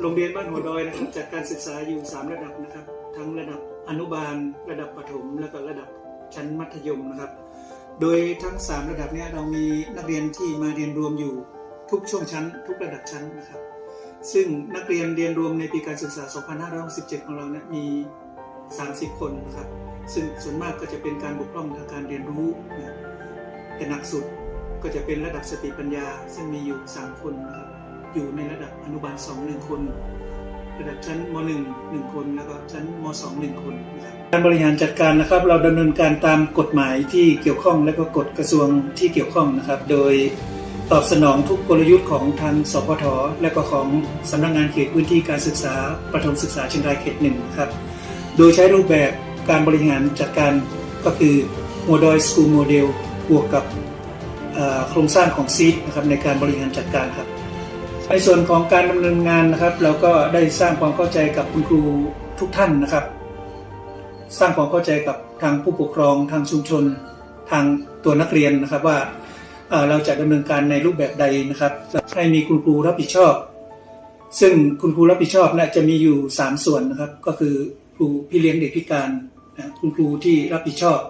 โรงเรียนบ้านหัวดอยนะครับจัดการศึกษาอยู่ 3 ระดับนะครับ ทั้งระดับอนุบาล ระดับประถม แล้วก็ระดับชั้นมัธยมนะครับ โดยทั้ง 3 ระดับนี้เรามีนักเรียนที่มาเรียนรวมอยู่ทุกช่วงชั้น ทุกระดับชั้นนะครับ ซึ่งนักเรียนเรียนรวมในปีการศึกษา 2567 ของเราเนี่ยมี 30 คนนะครับ ซึ่งส่วนมากก็จะเป็นการบกพร่องทางการเรียนรู้นะแต่หนักสุดก็จะเป็นระดับสติปัญญา ซึ่งมีอยู่ 3 คนนะครับ อยู่ในระดับอนุบาล2 1คน ระดับชั้นม1 1คน แล้วก็ชั้นม2 1คนนะครับการบริหารจัดการนะครับ เราดำเนินการตามกฎหมายที่เกี่ยวข้องและก็กฎกระทรวงที่เกี่ยวข้องนะครับ โดยตอบสนองทุกกลยุทธ์ของทางสพทและก็ของสำนักงานเขตพื้นที่การศึกษาประถมศึกษาเชียงรายเขตหนึ่งครับ โดยใช้รูปแบบการบริหารจัดการก็คือโมดอยสกูลโมเดลบวกกับโครงสร้างของซีดนะครับในการบริหารจัดการครับ ในส่วนของการดำเนินงานนะครับ เราก็ได้สร้างความเข้าใจกับคุณครูทุกท่านนะครับ สร้างความเข้าใจกับทางผู้ปกครองทางชุมชน ทางตัวนักเรียนนะครับว่าเราจะดำเนินการในรูปแบบใดนะครับ ให้มีคุณครูรับผิดชอบ ซึ่งคุณครูรับผิดชอบนะจะมีอยู่ 3 ส่วนนะครับ ก็คือครูพี่เลี้ยงเด็กพิการนะคุณครูที่รับผิดชอบ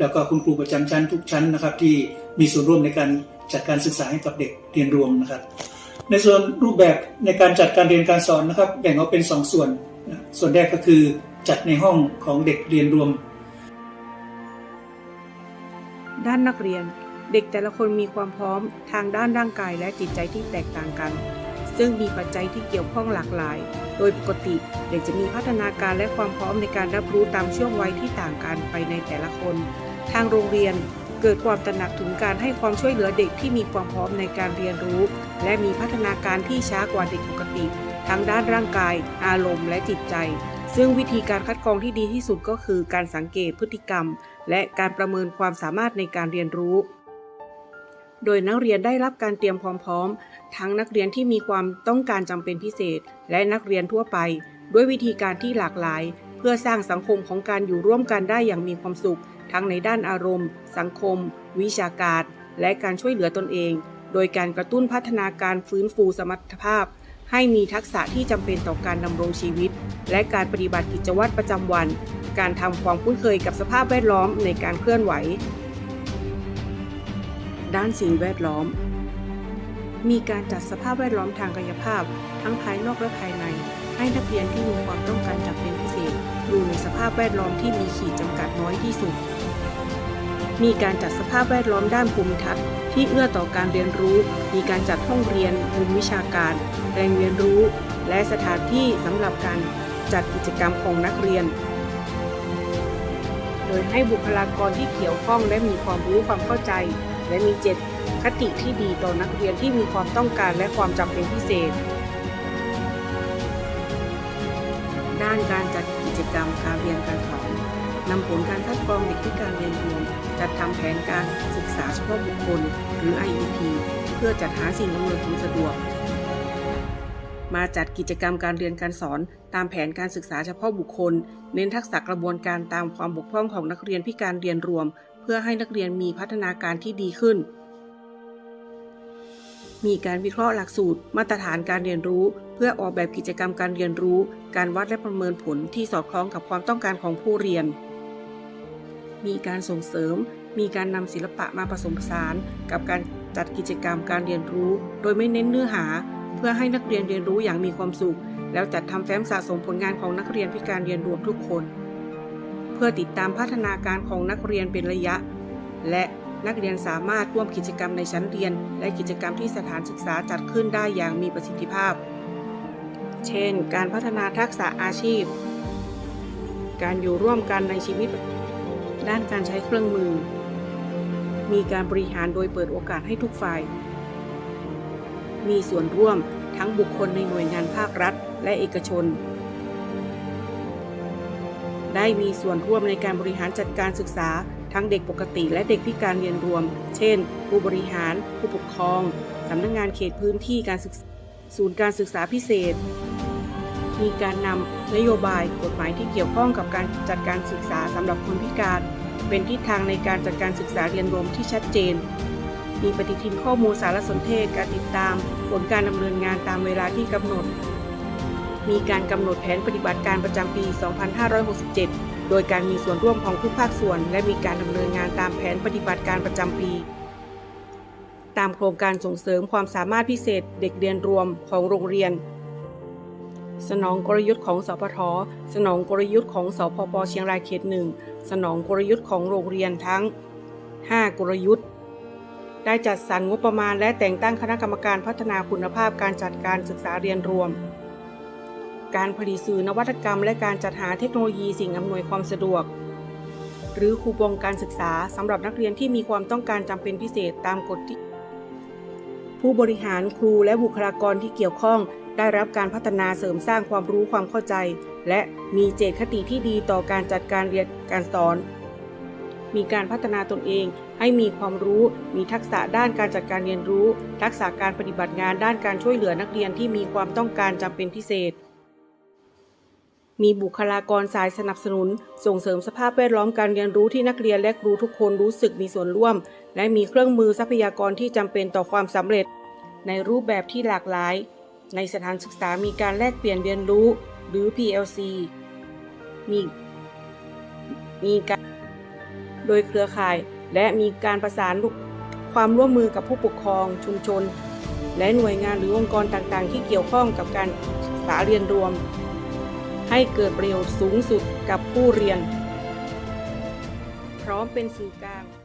แล้วก็คุณครูประจำชั้นทุกชั้นนะครับ ที่มีส่วนร่วมในการจัดการศึกษาให้กับเด็กเรียนรวมนะครับ ในส่วนรูปแบบในการจัดการเรียนการสอนนะครับ แบ่งออกเป็น 2 ส่วน ส่วนแรกก็คือจัดในห้องของเด็กเรียนรวม ด้านนักเรียนเด็กแต่ละคนมีความพร้อมทางด้านร่างกายและจิตใจที่แตกต่างกัน ซึ่งมีปัจจัยที่เกี่ยวข้องหลากหลาย โดยปกติเด็กจะมีพัฒนาการและความพร้อมในการรับรู้ตามช่วงวัยที่ต่างกันไปในแต่ละคน ทางโรงเรียน เกิดความตระหนักถึงการให้ความช่วยเหลือเด็กที่มีความพร้อมในการเรียนรู้ และมีพัฒนาการที่ช้ากว่าเด็กปกติ ทั้งด้านร่างกาย อารมณ์ และจิตใจ ซึ่งวิธีการคัดกรองที่ดีที่สุดก็คือการสังเกตพฤติกรรม และการประเมินความสามารถในการเรียนรู้ โดยนักเรียนได้รับการเตรียมความพร้อม ทั้งนักเรียนที่มีความต้องการจำเป็นพิเศษ และนักเรียนทั่วไป ด้วยวิธีการที่หลากหลาย เพื่อสร้างสังคมของการอยู่ร่วมกันได้อย่างมีความสุข ทั้งในด้านอารมณ์ สังคม วิชาการ และการช่วยเหลือตนเอง โดยการกระตุ้นพัฒนาการฟื้นฟูสมรรถภาพ ให้มีทักษะที่จำเป็นต่อการดำรงชีวิต และการปฏิบัติกิจวัตรประจำวัน การทำความคุ้นเคยกับสภาพแวดล้อมในการเคลื่อนไหว ด้านสิ่งแวดล้อม มีการจัดสภาพแวดล้อมทางกายภาพ ทั้งภายนอกและภายใน ให้นักเรียนที่มีความต้องการจำเป็นพิเศษ อยู่ในสภาพแวดล้อมที่มีขีดจำกัดน้อยที่สุด มีการจัดสภาพแวดล้อมด้านภูมิทัศน์ที่เอื้อต่อการเรียนรู้ มีการจัดห้องเรียนมุมวิชาการแหล่งเรียนรู้ และสถานที่สำหรับการจัดกิจกรรมของนักเรียน โดยให้บุคลากรที่เกี่ยวข้องและมีความรู้ความเข้าใจ และมีเจตคติที่ดีต่อนักเรียนที่มีความต้องการและความจำเป็นพิเศษ ด้านการจัด กิจกรรมการเรียนการสอนนำผลการคัดกรองเด็กที่การเรียนรวมจัดทำแผนการศึกษาเฉพาะบุคคล หรือ IEP เพื่อจัดหาสิ่งอำนวยความสะดวก มาจัดกิจกรรมการเรียนการสอน ตามแผนการศึกษาเฉพาะบุคคล เน้นทักษะกระบวนการตามความบกพร่องของนักเรียนพิการเรียนรวม เพื่อให้นักเรียนมีพัฒนาการที่ดีขึ้น มีการวิเคราะห์หลักสูตร มาตรฐานการเรียนรู้ เพื่อออกแบบกิจกรรมการเรียนรู้ การวัดและประเมินผลที่สอดคล้องกับความต้องการของผู้เรียน มีการส่งเสริม มีการนำศิลปะมาผสมผสาน กับการจัดกิจกรรมการเรียนรู้ โดยไม่เน้นเนื้อหา เพื่อให้นักเรียนเรียนรู้อย่างมีความสุข แล้วจัดทำแฟ้มสะสมผลงานของนักเรียนพิการเรียนรวมทุกคน เพื่อติดตามพัฒนาการของนักเรียนเป็นระยะ และ นักเรียนสามารถร่วมกิจกรรมในชั้นเรียน และกิจกรรมที่สถานศึกษาจัดขึ้นได้อย่างมีประสิทธิภาพ เช่น การพัฒนาทักษะอาชีพ การอยู่ร่วมกันในชีวิต ด้านการใช้เครื่องมือ มีการบริหารโดยเปิดโอกาสให้ทุกฝ่าย มีส่วนร่วมทั้งบุคคลในหน่วยงานภาครัฐ และเอกชน ได้มีส่วนร่วมในการบริหารจัดการศึกษา ทั้งเด็กปกติและเด็กพิการเรียนรวม เช่น ผู้บริหาร ผู้ปกครอง สำนักงงานเขตพื้นที่การศึกษา ศูนย์การศึกษาพิเศษ มีการนำนโยบายกฎหมายที่เกี่ยวข้องกับการจัดการศึกษาสำหรับคนพิการ เป็นทิศทางในการจัดการศึกษาเรียนรวมที่ชัดเจน มีปฏิทินข้อมูลสารสนเทศการติดตาม ผลการดำเนินงานตามเวลาที่กำหนด มีการกำหนดแผนปฏิบัติการประจำปี 2567 โดยการมีส่วนร่วมของทุกภาคส่วน และมีการดำเนินงานตามแผนปฏิบัติการประจำปี ตามโครงการส่งเสริมความสามารถพิเศษเด็กเรียนรวมของโรงเรียน สนองกลยุทธ์ของสพท สนองกลยุทธ์ของสพปเชียงรายเขตหนึ่งสนองกลยุทธ์ของโรงเรียนทั้ง 5 กลยุทธ์ได้จัดสรรงบประมาณและแต่งตั้งคณะกรรมการพัฒนาคุณภาพการจัดการศึกษาเรียนรวม การผลิตสื่อนวัตกรรม และการจัดหาเทคโนโลยีสิ่งอำนวยความสะดวก หรือคูปองการศึกษาสำหรับนักเรียนที่มีความต้องการจำเป็นพิเศษตามกฎที่ ผู้บริหารครูและบุคลากรที่เกี่ยวข้อง ได้รับการพัฒนาเสริมสร้างความรู้ความเข้าใจ และมีเจตคติที่ดีต่อการจัดการเรียนการสอน มีการพัฒนาตนเองให้มีความรู้ มีทักษะด้านการจัดการเรียนรู้ ทักษะการปฏิบัติงานด้านการช่วยเหลือนักเรียนที่มีความต้องการจำเป็นพิเศษ มีบุคลากรสายสนับสนุน ส่งเสริมสภาพแวดล้อมการเรียนรู้ที่นักเรียนและครูทุกคนรู้สึกมีส่วนร่วม และมีเครื่องมือทรัพยากรที่จำเป็นต่อความสำเร็จ ในรูปแบบที่หลากหลาย ในสถานศึกษามีการแลกเปลี่ยนเรียนรู้ หรือ PLC มีมีการโดยเครือข่าย และมีการประสานความร่วมมือกับผู้ปกครอง ชุมชน และหน่วยงานหรือองค์กรต่างๆ ที่เกี่ยวข้องกับการศึกษาเรียนรวม ให้เกิดประโยชน์สูงสุดกับผู้เรียน พร้อมเป็นสื่อกลาง